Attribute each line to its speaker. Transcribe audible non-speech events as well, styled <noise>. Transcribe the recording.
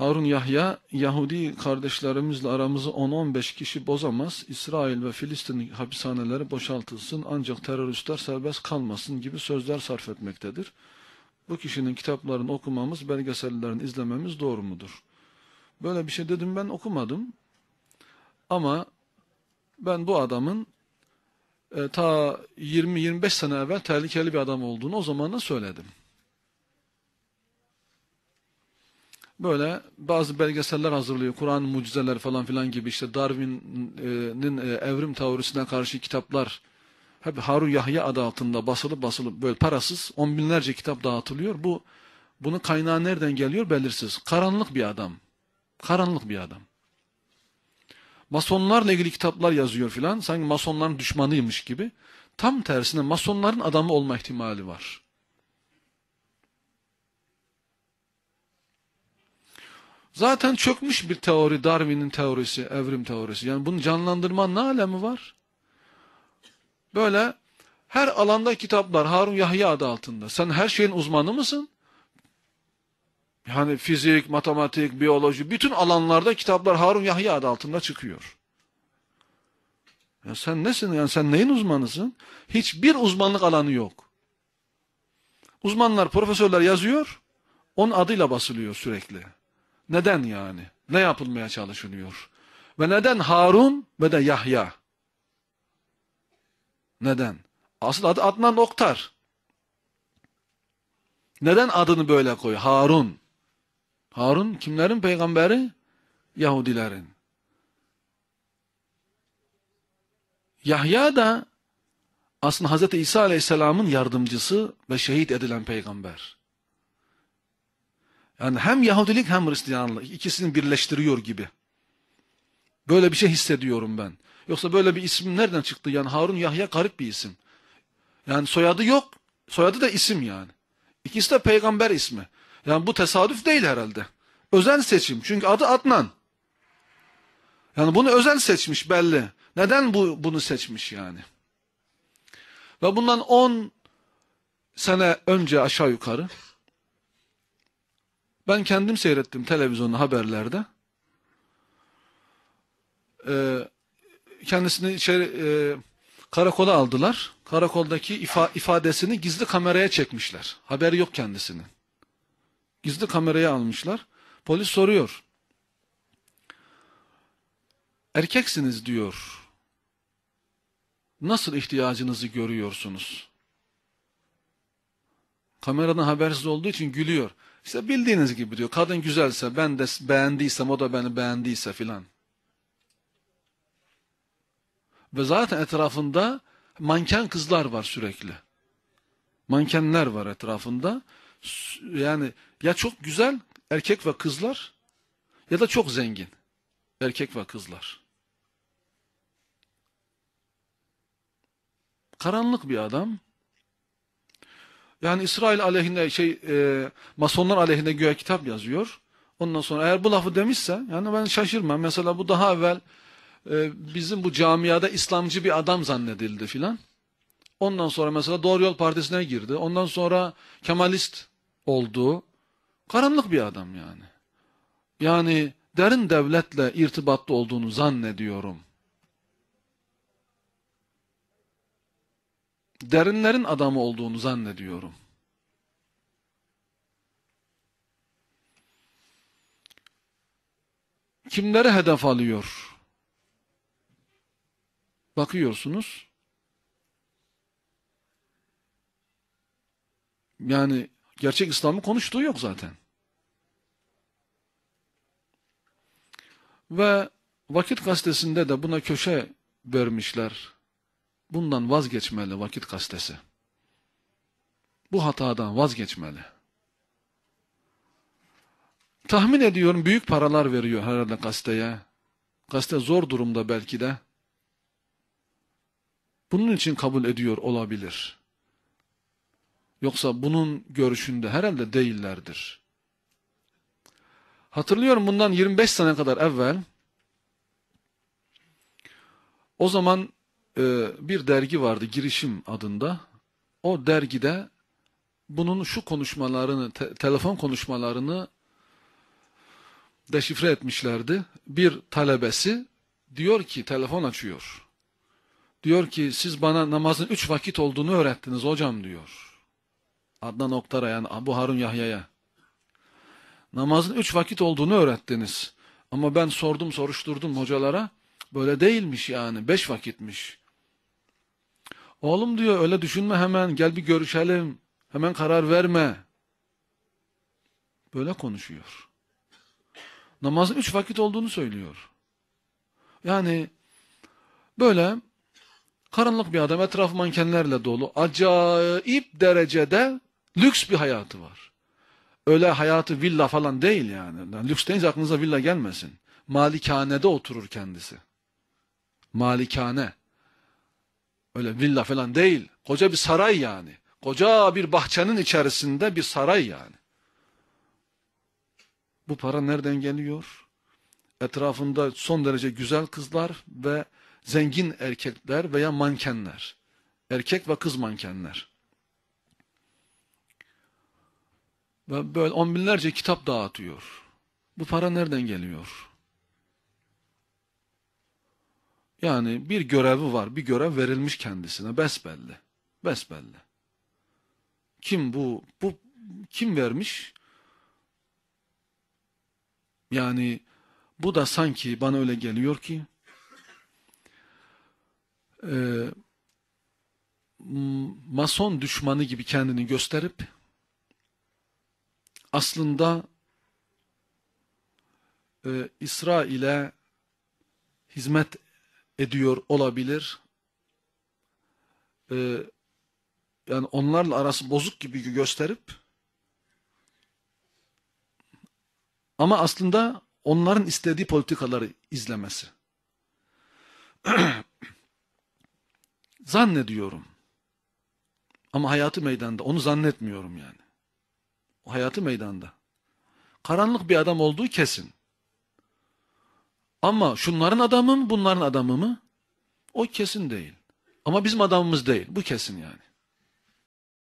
Speaker 1: Harun Yahya, Yahudi kardeşlerimizle aramızı 10-15 kişi bozamaz, İsrail ve Filistin hapishaneleri boşaltılsın ancak teröristler serbest kalmasın gibi sözler sarf etmektedir. Bu kişinin kitaplarını okumamız, belgesellerini izlememiz doğru mudur? Böyle bir şey dedim ben okumadım. Ama ben bu adamın e, ta 20-25 sene evvel tehlikeli bir adam olduğunu o zaman da söyledim. Böyle bazı belgeseller hazırlıyor. Kur'an mucizeleri falan filan gibi işte Darwin'in e, evrim teorisine karşı kitaplar hep Harun Yahya adı altında basılı basılı böyle parasız on binlerce kitap dağıtılıyor. Bu bunun kaynağı nereden geliyor belirsiz. Karanlık bir adam. Karanlık bir adam. Masonlarla ilgili kitaplar yazıyor filan. Sanki masonların düşmanıymış gibi. Tam tersine masonların adamı olma ihtimali var. Zaten çökmüş bir teori Darwin'in teorisi, evrim teorisi. Yani bunu canlandırma ne alemi var? Böyle her alanda kitaplar Harun Yahya adı altında. Sen her şeyin uzmanı mısın? Yani fizik, matematik, biyoloji bütün alanlarda kitaplar Harun Yahya adı altında çıkıyor. Ya sen nesin? Yani sen neyin uzmanısın? Hiçbir uzmanlık alanı yok. Uzmanlar, profesörler yazıyor, onun adıyla basılıyor sürekli. Neden yani? Ne yapılmaya çalışılıyor? Ve neden Harun ve de Yahya? Neden? Asıl adı Adnan Oktar. Neden adını böyle koy? Harun. Harun kimlerin peygamberi? Yahudilerin. Yahya da aslında Hz. İsa Aleyhisselam'ın yardımcısı ve şehit edilen peygamber. Yani hem Yahudilik hem Hristiyanlık ikisini birleştiriyor gibi. Böyle bir şey hissediyorum ben. Yoksa böyle bir isim nereden çıktı? Yani Harun Yahya garip bir isim. Yani soyadı yok. Soyadı da isim yani. İkisi de peygamber ismi. Yani bu tesadüf değil herhalde. Özel seçim. Çünkü adı Adnan. Yani bunu özel seçmiş belli. Neden bu bunu seçmiş yani? Ve bundan 10 sene önce aşağı yukarı ben kendim seyrettim televizyonda haberlerde. Ee, kendisini içeri e, karakola aldılar. Karakoldaki ifa, ifadesini gizli kameraya çekmişler. Haberi yok kendisinin. Gizli kameraya almışlar. Polis soruyor. Erkeksiniz diyor. Nasıl ihtiyacınızı görüyorsunuz? Kameradan habersiz olduğu için gülüyor. İşte bildiğiniz gibi diyor. Kadın güzelse ben de beğendiysem o da beni beğendiyse filan. Ve zaten etrafında manken kızlar var sürekli. Mankenler var etrafında. Yani ya çok güzel erkek ve kızlar ya da çok zengin erkek ve kızlar. Karanlık bir adam. Yani İsrail aleyhinde şey e, masonlar aleyhinde göğe kitap yazıyor. Ondan sonra eğer bu lafı demişse yani ben şaşırmam. Mesela bu daha evvel e, bizim bu camiada İslamcı bir adam zannedildi filan. Ondan sonra mesela Doğru Yol Partisi'ne girdi. Ondan sonra Kemalist oldu. Karanlık bir adam yani. Yani derin devletle irtibatlı olduğunu zannediyorum. Derinlerin adamı olduğunu zannediyorum. Kimleri hedef alıyor? Bakıyorsunuz. Yani gerçek İslam'ı konuştuğu yok zaten. Ve Vakit Gazetesi'nde de buna köşe vermişler. Bundan vazgeçmeli Vakit Gazetesi. Bu hatadan vazgeçmeli. Tahmin ediyorum büyük paralar veriyor herhalde gazeteye. Gazete zor durumda belki de. Bunun için kabul ediyor olabilir. Yoksa bunun görüşünde herhalde değillerdir. Hatırlıyorum bundan 25 sene kadar evvel o zaman bir dergi vardı Girişim adında. O dergide bunun şu konuşmalarını, te telefon konuşmalarını deşifre etmişlerdi. Bir talebesi diyor ki telefon açıyor. Diyor ki siz bana namazın üç vakit olduğunu öğrettiniz hocam diyor. Adnan Oktar'a yani Abu Harun Yahya'ya. Namazın üç vakit olduğunu öğrettiniz. Ama ben sordum soruşturdum hocalara. Böyle değilmiş yani. Beş vakitmiş. Oğlum diyor öyle düşünme hemen gel bir görüşelim. Hemen karar verme. Böyle konuşuyor. Namazın üç vakit olduğunu söylüyor. Yani böyle karanlık bir adam etraf mankenlerle dolu acayip derecede lüks bir hayatı var. Öyle hayatı villa falan değil yani. yani lüks deyince aklınıza villa gelmesin. Malikanede oturur kendisi. Malikane. Öyle villa falan değil. Koca bir saray yani. Koca bir bahçenin içerisinde bir saray yani. Bu para nereden geliyor? Etrafında son derece güzel kızlar ve zengin erkekler veya mankenler. Erkek ve kız mankenler. Ve böyle on binlerce kitap dağıtıyor. Bu para nereden geliyor? Yani bir görevi var, bir görev verilmiş kendisine besbelli. Besbelli. Kim bu? Bu kim vermiş? Yani bu da sanki bana öyle geliyor ki e, mason düşmanı gibi kendini gösterip aslında e, İsrail'e hizmet ediyor olabilir. E, yani onlarla arası bozuk gibi gösterip ama aslında onların istediği politikaları izlemesi. <clears throat> Zannediyorum. Ama hayatı meydanda. Onu zannetmiyorum yani. O hayatı meydanda. Karanlık bir adam olduğu kesin. Ama şunların adamı mı bunların adamı mı? O kesin değil. Ama bizim adamımız değil. Bu kesin yani.